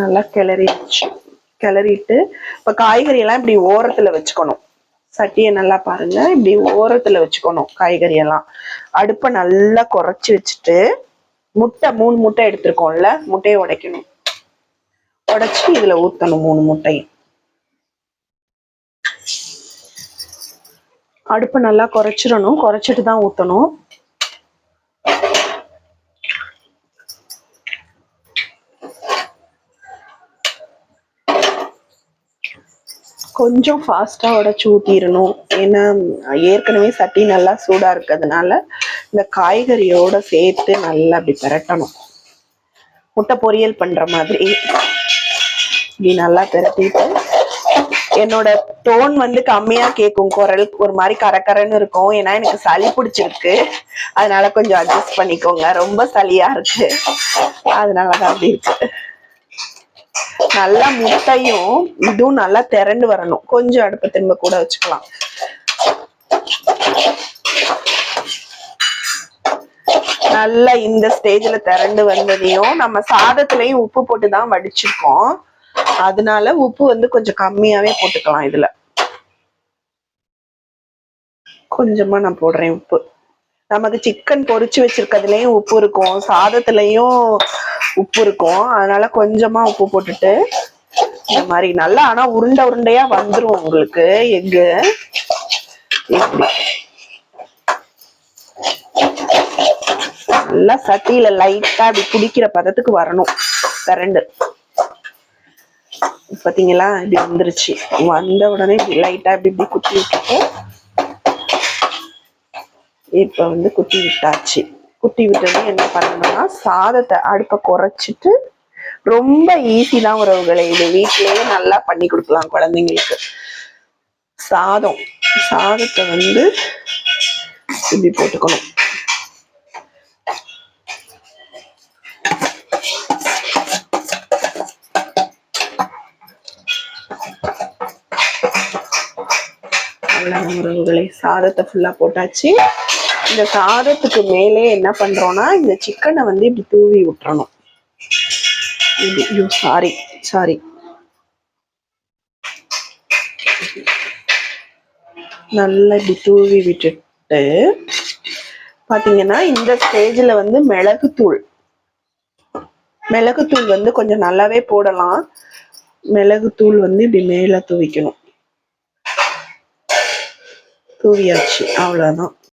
நல்லா கிளறிடுச்சு கிளறிட்டு இப்போ காய்கறி எல்லாம் இப்படி ஓரத்துல வச்சுக்கணும். சட்டியை நல்லா பாருங்க. இப்படி ஓரத்துல வச்சுக்கணும் காய்கறி எல்லாம் அடுப்பை நல்லா குறைச்சி வச்சுட்டு முட்டை மூணு முட்டை எடுத்திருக்கோம்ல முட்டையை உடைக்கணும். உடைச்சு இதுல ஊத்தணும் மூணு முட்டையும். அடுப்பை நல்லா குறைச்சிடணும். குறைச்சிட்டு தான் ஊத்தணும். கொஞ்சம் ஃபாஸ்ட்டாக உடைச்சு ஊற்றிடணும் ஏன்னா ஏற்கனவே சட்டி நல்லா சூடாக இருக்கிறதுனால இந்த காய்கறியோட சேர்த்து நல்லா அப்படி பிரட்டணும். முட்டை பொரியல் பண்ணுற மாதிரி. இப்படி நல்லா பிரட்டிட்டு என்னோட டோன் வந்து கம்மியா கேட்கும் குரல் ஒரு மாதிரி கரகரன்னு இருக்கும். ஏன்னா எனக்கு சளி பிடிச்சிருக்கு. அதனால கொஞ்சம் அட்ஜஸ்ட் பண்ணிக்கோங்க. ரொம்ப சளியா இருக்கு. அதனாலதான் அப்படி இருக்கு. நல்லா முட்டையும் இதுவும் நல்லா திரண்டு வரணும். கொஞ்சம் அடுப்பு திரும்ப கூட வச்சுக்கலாம். நல்லா இந்த ஸ்டேஜ்ல திரண்டு வந்ததையும் நம்ம சாதத்துலயும் உப்பு போட்டு தான் வடிச்சிருக்கோம். அதனால உப்பு வந்து கொஞ்சம் கம்மியாவே போட்டுக்கலாம் இதுல. கொஞ்சமா நான் போடுறேன் உப்பு. நமக்கு சிக்கன் பொரிச்சு வச்சிருக்கிறதுலயும் உப்பு இருக்கும். சாதத்துலயும் உப்பு இருக்கும். அதனால கொஞ்சமா உப்பு போட்டுட்டு இந்த மாதிரி நல்லா ஆனா உருண்டை உருண்டையா வந்துரும் உங்களுக்கு எக்கு. நல்லா சட்டியில லைட்டா அப்படி குடிக்கிற பதத்துக்கு வரணும். கரண்டு. பாத்தீங்களா? இப்படி வந்துருச்சு. வந்த உடனே இப்படி லைட்டா இப்படி இப்படி குத்தி விட்டுட்டு இப்போ வந்து குத்தி விட்டாச்சு. குத்தி விட்டது என்ன பண்ணணும்னா சாதத்தை அடுப்பை குறைச்சிட்டு ரொம்ப ஈஸி தான் உறவுகளை இது வீட்டிலேயே நல்லா பண்ணி கொடுக்கலாம் குழந்தைங்களுக்கு. சாதம். சாதத்தை வந்து இப்படி போட்டுக்கணும். அவ்வளவுதான் உறவுகளை. சாதத்தை ஃபுல்லா போட்டாச்சு. இந்த சாதத்துக்கு மேலே என்ன பண்றோம்னா இந்த சிக்கனை வந்து இப்படி தூவி விட்டுறணும். ஐயோ சாரி சாரி நல்லா இப்படி தூவி விட்டுட்டு பாத்தீங்கன்னா இந்த ஸ்டேஜ்ல வந்து மிளகுத்தூள். மிளகுத்தூள் வந்து கொஞ்சம் நல்லாவே போடலாம். மிளகுத்தூள் வந்து இப்படி மேல தூவிக்கணும். தூவியாச்சு அவ்வளவுதான்.